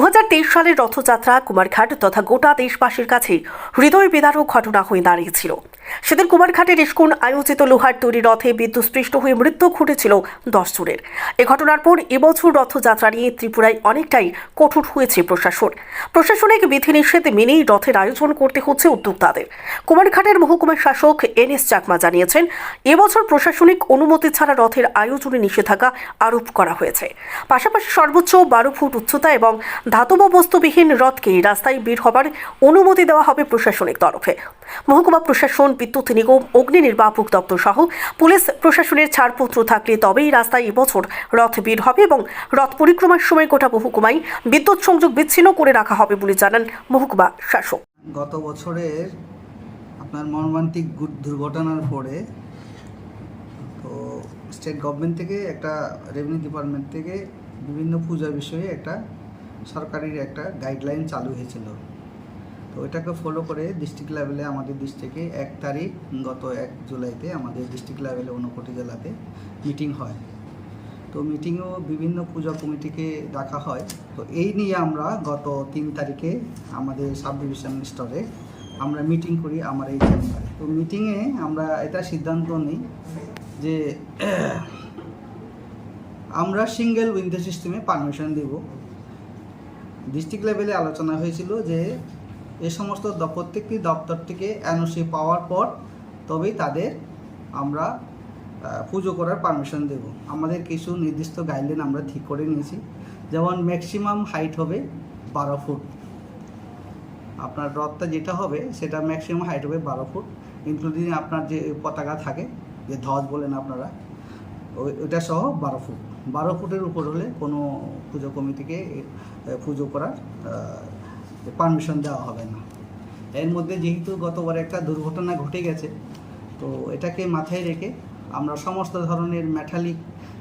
如在？সালের রথযাত্রা কুমারঘাট তথা গোটা দেশবাসীর কাছে হৃদয় বিদারক ঘটনা হয়ে দাঁড়িয়েছিল। সেদিন কুমারঘাটের ইস্কুন আয়োজিত লোহার তৈরি রথে বিদ্যুৎস্পৃষ্ট হয়ে মৃত্যু ঘটেছিল দশ জনের। এ ঘটনার পর এবছর রথযাত্রা নিয়ে ত্রিপুরায় অনেকটাই কঠোর হয়েছে প্রশাসন। প্রশাসনিক বিধিনিষেধ মেনেই রথের আয়োজন করতে হচ্ছে উদ্যোক্তাদের। কুমারঘাটের মহকুমা শাসক এন এস চাকমা জানিয়েছেন এবছর প্রশাসনিক অনুমতি ছাড়া রথের আয়োজনে নিষেধাজ্ঞা আরোপ করা হয়েছে। পাশাপাশি সর্বোচ্চ বারো ফুট উচ্চতা এবং ধাতব বস্তুবিহীন রথকে রাস্তায় বের হবার অনুমতি দেওয়া হবে প্রশাসনিক তরফে। মহকুমা প্রশাসন, বিদ্যুৎ নিগম, অগ্নি নির্বাপক দপ্তর সহ পুলিশ প্রশাসনের ছাড়পত্র থাকলে তবেই রাস্তায় এবছর রথ বের হবে এবং রথ পরিক্রমার সময় গোটা মহকুমায় বিদ্যুৎ সংযোগ বিচ্ছিন্ন করে রাখা হবে বলে জানান মহকুমা শাসক। গত বছরের আপনার মর্মান্তিক দুর্ঘটনার পরে তো স্টেট গভর্নমেন্ট থেকে একটা রেভিনিউ ডিপার্টমেন্ট থেকে বিভিন্ন পূজা বিষয়ে একটা সরকারি একটা গাইডলাইন চালু হয়েছিল। তো এটাকে ফলো করে ডিস্ট্রিক্ট লেভেলে আমাদের ডিস্ট্রিক্টে এক তারিখ গত এক জুলাইতে আমাদের ডিস্ট্রিক্ট লেভেলে ঊনকোটি জেলাতে মিটিং হয়। তো মিটিংয়েও বিভিন্ন পূজা কমিটিকে ডাকা হয়। তো এই নিয়ে আমরা গত তিন তারিখে আমাদের সাব ডিভিশন স্তরে আমরা মিটিং করি আমার এই চেম্বারে তো মিটিংয়ে আমরা এটা সিদ্ধান্ত নিই যে আমরা সিঙ্গেল উইন্ডো সিস্টেমে পারমিশন দেব। ডিস্ট্রিক্ট লেভেলে আলোচনা হয়েছিল যে এ সমস্ত প্রত্যেকটি দপ্তর থেকে এনওসি পাওয়ার পর তবেই তাদের আমরা পুজো করার পারমিশন দেব। আমাদের কিছু নির্দিষ্ট গাইডলাইন আমরা ঠিক করে নিয়েছি। যেমন ম্যাক্সিমাম হাইট হবে বারো ফুট। আপনার রথটা যেটা হবে সেটা ম্যাক্সিমাম হাইট হবে বারো ফুট ইনক্লুডিং আপনার যে পতাকা থাকে, যে ধ্বজ বলেন আপনারা ওই ওইটা সহ বারো ফুট। বারো ফুটের উপর হলে কোনো পুজো কমিটিকে পুজো করার পারমিশন দেওয়া হবে না। এর মধ্যে যেহেতু গতবার একটা দুর্ঘটনা ঘটে গেছে, তো এটাকে মাথায় রেখে আমরা সমস্ত ধরনের ম্যাটালিক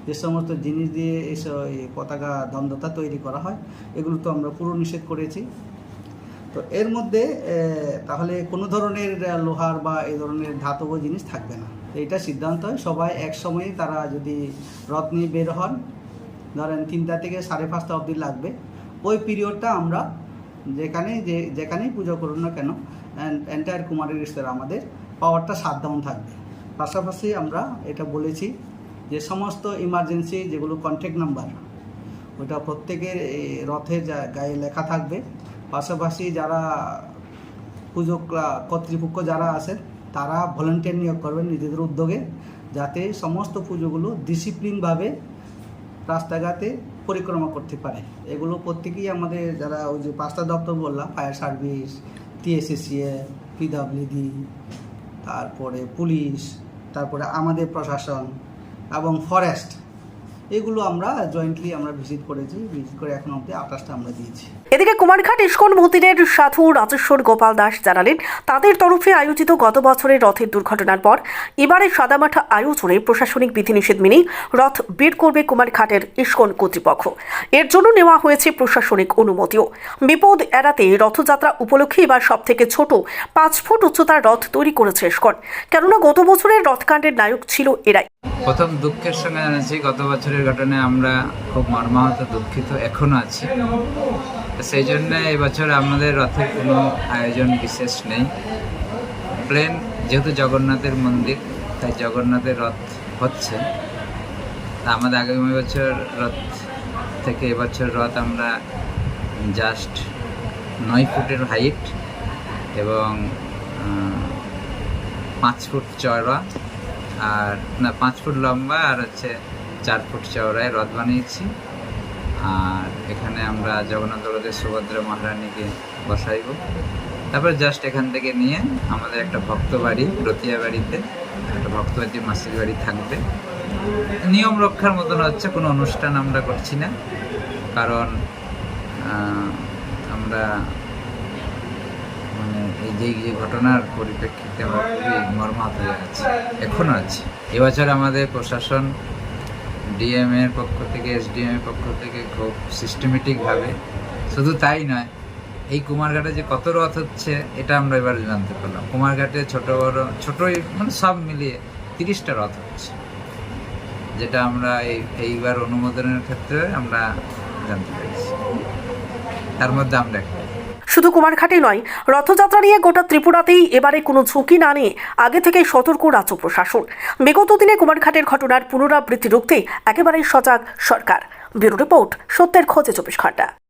যে সমস্ত জিনিস দিয়ে এসব পতাকা দ্বন্দ্বতা তৈরি করা হয়, এগুলো তো আমরা পুরো নিষেধ করেছি। তো এর মধ্যে তাহলে কোনো ধরনের লোহার বা এই ধরনের ধাতব জিনিস থাকবে না। এটা সিদ্ধান্ত হয় সবাই এক সময়ে তারা যদি রথ নিয়ে বের হন, ধরেন তিনটা থেকে সাড়ে পাঁচটা অবধি লাগবে, ওই পিরিয়ডটা আমরা যেখানে যে, যেখানেই পুজো করুন না কেন এন্টায়ার কুমারের স্তরে আমাদের পাওয়ারটা সাত ডাউন থাকবে। পাশাপাশি আমরা এটা বলেছি যে সমস্ত ইমার্জেন্সি যেগুলো কন্ট্যাক্ট নাম্বার, ওটা প্রত্যেকের রথের গায়ে লেখা থাকবে। পাশাপাশি যারা পুজো কর্তৃপক্ষ যারা আছেন, তারা ভলেন্টিয়ার নিয়োগ করবেন নিজেদের উদ্যোগে যাতে সমস্ত পুজোগুলো ডিসিপ্লিনভাবে রাস্তাঘাটে পরিক্রমা করতে পারে। এগুলো প্রত্যেকেই আমাদের যারা ওই যে পাঁচটা দপ্তর বললাম ফায়ার সার্ভিস টিএসএসিএ পিডাব্লিউডি তারপরে পুলিশ, তারপরে আমাদের প্রশাসন এবং ফরেস্ট এগুলো আমরা জয়েন্টলি আমরা ভিজিট করেছি। ভিজিট করে এখন অবধি আঠাশটা আমরা দিয়েছি। এদিকে কুমারঘাট ইস্কন মন্দিরের সাধু রাজেশ্বর গোপাল দাস জানালেন, তাদের তরফে আয়োজিত গত বছরের রথের দুর্ঘটনার পর এবারে সাদামাঠা আয়োজনে প্রশাসনিক বিধিনিষেধ মেনেই রথ বের করবে কুমারঘাটের ইস্কন কর্তৃপক্ষ। এর জন্য নেওয়া হয়েছে প্রশাসনিক অনুমতিও। বিপদ এড়াতে রথযাত্রা উপলক্ষে এবার সব থেকে ছোট পাঁচ ফুট উচ্চতার রথ তৈরি করেছে ইস্কন। কেননা গত বছরের রথকাণ্ডের নায়ক ছিল এরাই। প্রথম দুঃখের সঙ্গে জানাচ্ছি, গত বছরের ঘটনায় আমরা খুব মর্মাহত, দুঃখিত, এখনও আছি। সেই জন্য এবছর আমাদের রথের কোনো আয়োজন বিশেষ নেই। প্লেন যেহেতু জগন্নাথের মন্দির, তাই জগন্নাথের রথ হচ্ছে। তা আমাদের আগামী বছর রথ থেকে এবছর রথ আমরা জাস্ট নয় ফুটের হাইট এবং পাঁচ ফুট চওড়া আর, না, পাঁচ ফুট লম্বা আর হচ্ছে চার ফুট চওড়ায় রথ বানিয়েছি। আর এখানে আমরা জগন্নাথ বলদের সুভদ্রা মহারানীকে বসাইব। তারপর জাস্ট এখান থেকে নিয়ে আমাদের একটা ভক্ত বাড়ি, রতিয়া বাড়িতে, একটা ভক্তবাড়ি মাসির বাড়ি থাকবে। নিয়ম রক্ষার মতন হচ্ছে, কোনো অনুষ্ঠান আমরা করছি না। কারণ আমরা মানে এই যে যে ঘটনার পরিপ্রেক্ষিতে আমরা খুবই মর্মাহত হয়ে আছি। এখনও আছি। এবছর আমাদের প্রশাসন ডিএম এর পক্ষ থেকে এসডিএম এর পক্ষ থেকে খুব সিস্টেমেটিকভাবে শুধু তাই নয়, এই কুমারঘাটে যে কত রথ হচ্ছে, এটা আমরা এবার জানতে পারলাম। কুমারঘাটে ছোট, বড়, ছোটই মানে সব মিলিয়ে তিরিশটা রথ হচ্ছে, যেটা আমরা এই, এইবার অনুমোদনের ক্ষেত্রে আমরা জানতে পেরেছি। তার মধ্যে আমরা একটা শুধু কুমারঘাটে নয়, রথযাত্রা নিয়ে গোটা ত্রিপুরাতেই এবারে কোনো ঝুঁকি না নিয়ে আগে থেকেই সতর্ক রাজ্য প্রশাসন। বিগত দিনে কুমারঘাটের ঘটনার পুনরাবৃত্তি রুখতে একেবারেই সজাগ সরকার। ব্যুরো রিপোর্ট সত্যের খোঁজে চব্বিশ ঘণ্টা।